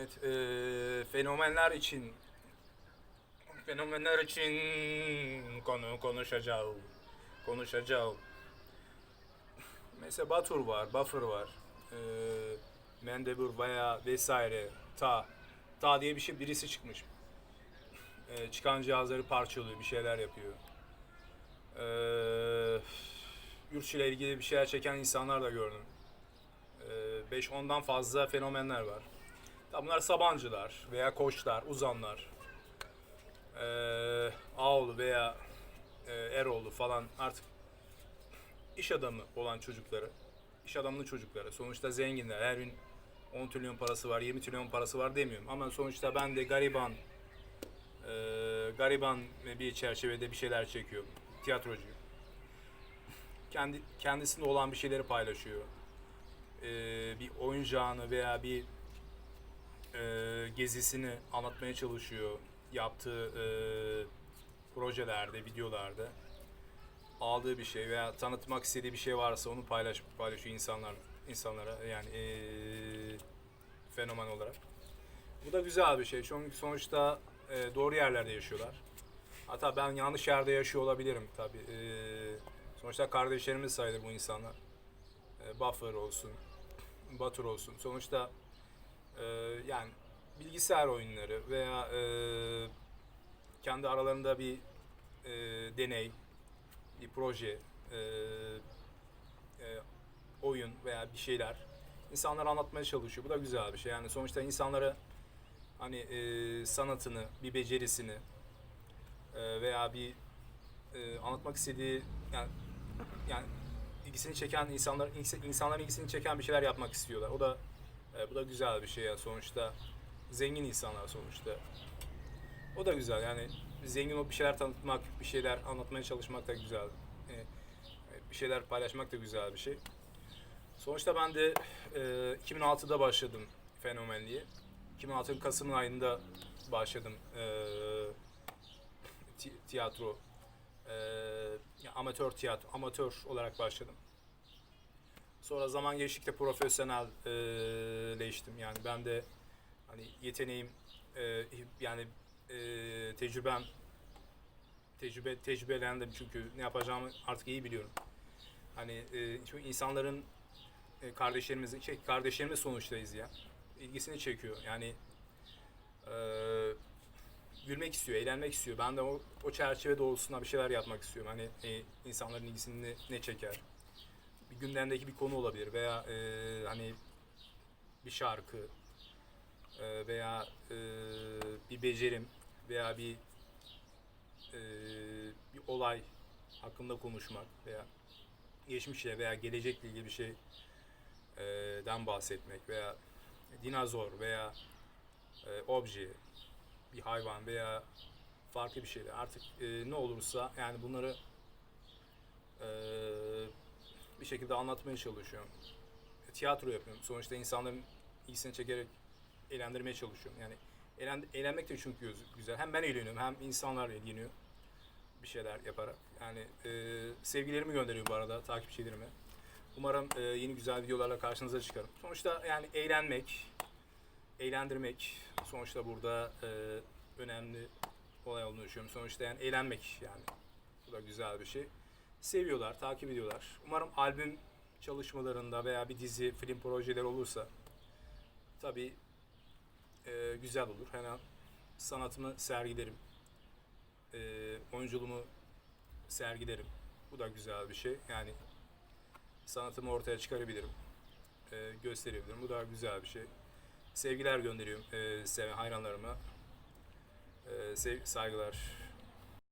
Evet, eee, fenomenler için fenomenler için konu konuşacağım. Konuşacağım. Mesela Batur var, Buffer var. Eee Mendebur veya vesaire. Ta. Ta diye bir şey birisi çıkmış. Eee, çıkan cihazları parçalıyor, bir şeyler yapıyor. Eee yurt ile ilgili bir şeyler çeken insanlar da gördüm. 5-10'dan fazla fenomenler var. Bunlar Sabancılar veya Koçlar, Uzanlar, eee Ağoğlu veya eee, Eroğlu falan artık iş adamı olan çocukları, iş adamının çocukları. Sonuçta zenginler. Her gün 10 trilyon parası var, 20 trilyon parası var demiyorum. Ama sonuçta ben de gariban, eee, gariban bir çerçevede bir şeyler çekiyorum. Tiyatrocuyum. Kendi, kendisinde olan bir şeyleri paylaşıyor. Eee, bir oyuncağını veya bir eee, gezisini anlatmaya çalışıyor. Yaptığı eee, projelerde, videolarda aldığı bir şey veya tanıtmak istediği bir şey varsa onu paylaş paylaşıyor insanlar insanlara yani eee, fenomen olarak. Bu da güzel bir şey. Çünkü sonuçta eee, doğru yerlerde yaşıyorlar. Hatta ben yanlış yerde yaşıyor olabilirim tabii. Eee, sonuçta kardeşlerimiz sayılır bu insanlar. Eee, Buffer olsun, Batur olsun. Sonuçta eee, yani bilgisayar oyunları veya eee, kendi aralarında bir eee, deney, bir proje, eee, eee, oyun veya bir şeyler insanlara anlatmaya çalışıyor. Bu da güzel bir şey. Yani sonuçta insanlara hani eee, sanatını, bir becerisini eee, veya bir eee, anlatmak istediği yani yani ilgisini çeken insanlar insanların ilgisini çeken bir şeyler yapmak istiyorlar. O da e, bu da güzel bir şey ya sonuçta zengin insanlar sonuçta. O da güzel yani zengin olup bir şeyler tanıtmak, bir şeyler anlatmaya çalışmak da güzel. E, bir şeyler paylaşmak da güzel bir şey. Sonuçta ben de e, 2006'da başladım fenomenliğe. 2006'nın Kasım ayında başladım e, ti- tiyatro e, amatör tiyatro, amatör olarak başladım. Sonra zaman geçtikçe profesyonelleştim. Yani ben de hani yeteneğim e, yani e, tecrübem tecrübe tecrübelendim çünkü ne yapacağımı artık iyi biliyorum. Hani e, çünkü insanların e, kardeşlerimiz şey kardeşlerimiz sonuçtayız ya. İlgisini çekiyor. Yani e, gülmek istiyor, eğlenmek istiyor. Ben de o, o çerçeve doğrultusunda bir şeyler yapmak istiyorum. Hani e, insanların ilgisini ne, ne çeker? Gündemdeki bir konu olabilir veya e, hani bir şarkı e, veya e, bir becerim veya bir e, bir olay hakkında konuşmak veya geçmişle veya gelecekle ilgili bir şeyden bahsetmek veya dinozor veya e, obje bir hayvan veya farklı bir şeyler. Artık e, ne olursa yani bunları e, bir şekilde anlatmaya çalışıyorum. E, tiyatro yapıyorum. Sonuçta insanların ilgisini çekerek eğlendirmeye çalışıyorum. Yani eğlen, eğlenmek de çünkü güz- güzel. Hem ben eğleniyorum hem insanlar eğleniyor bir şeyler yaparak. Yani e, sevgilerimi gönderiyorum bu arada takipçilerime. Umarım e, yeni güzel videolarla karşınıza çıkarım. Sonuçta yani eğlenmek, eğlendirmek sonuçta burada e, önemli olay olduğunu düşünüyorum. Sonuçta yani eğlenmek yani. Bu da güzel bir şey. Seviyorlar, takip ediyorlar. Umarım albüm çalışmalarında veya bir dizi, film projeleri olursa tabii e, güzel olur. Hemen sanatımı sergilerim. E, oyunculuğumu sergilerim. Bu da güzel bir şey. Yani sanatımı ortaya çıkarabilirim. E, gösterebilirim. Bu da güzel bir şey. Sevgiler gönderiyorum e, seven hayranlarıma. E, sev, saygılar.